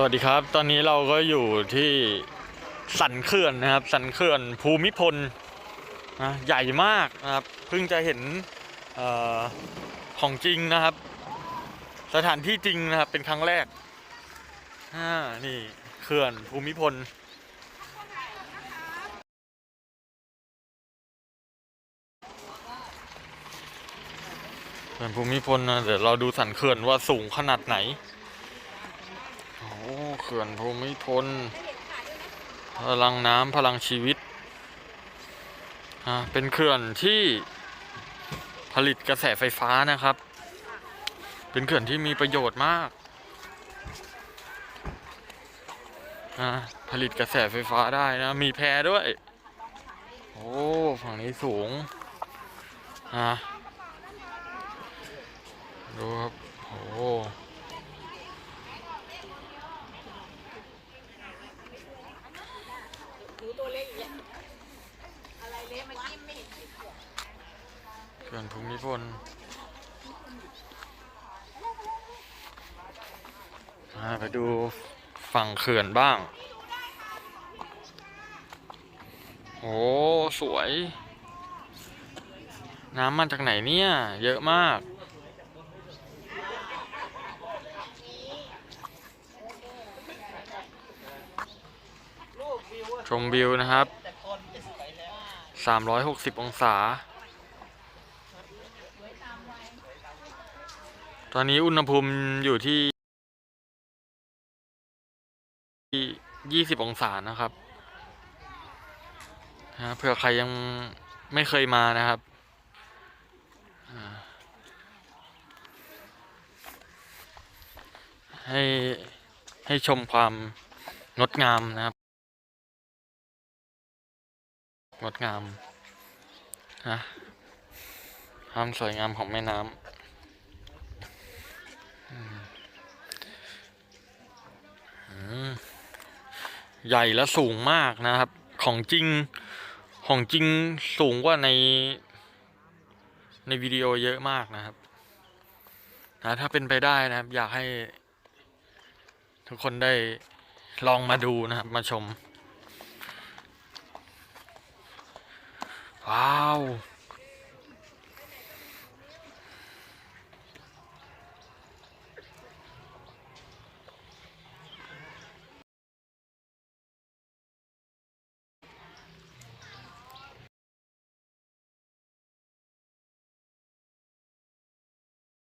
สวัสดีครับ ตอนนี้เราก็อยู่ที่สันเขื่อนนะครับ สันเขื่อนภูมิพลนะใหญ่มากนะครับ เพิ่งจะเห็นออของจริงนะครับ สถานที่จริงนะครับ เป็นครั้งแรกนี่เขื่อนภูมิพลเขื่อนภูมิพลนะเดี๋ยวเราดูสันเขื่อนว่าสูงขนาดไหน ขื่อนภูมิพล พลังน้ำพลังชีวิต เป็นเขื่อนที่ผลิตกระแสไฟฟ้านะครับ เป็นเขื่อนที่มีประโยชน์มาก ผลิตกระแสไฟฟ้าได้นะ มีแพรด้วย โอ้ ฝั่งนี้สูงดูครับ โอ้ หนูตัวเล็กอย่างเงี้ยอะไรเล็กมันยิ้มไม่เห็น เขื่อนภูมิพลอ่าไปดูฝั่งเขื่อนบ้าง โอ้สวย น้ำมาจากไหนเนี่ย เยอะมาก ชมวิวนะครับ 360 องศา ตอนนี้อุณหภูมิอยู่ที่ 20 องศานะครับนะเผื่อใครยังไม่เคยมานะครับให้ให้ชมความงดงามนะครับ งดงามนะความสวยงามของแม่น้ำใหญ่และสูงมากนะครับ ของจริงของจริงสูงกว่าใน ในวิดีโอเยอะมากนะครับนะถ้าเป็นไปได้นะครับ อยากให้ ทุกคนได้ลองมาดูนะครับ มาชม Uau!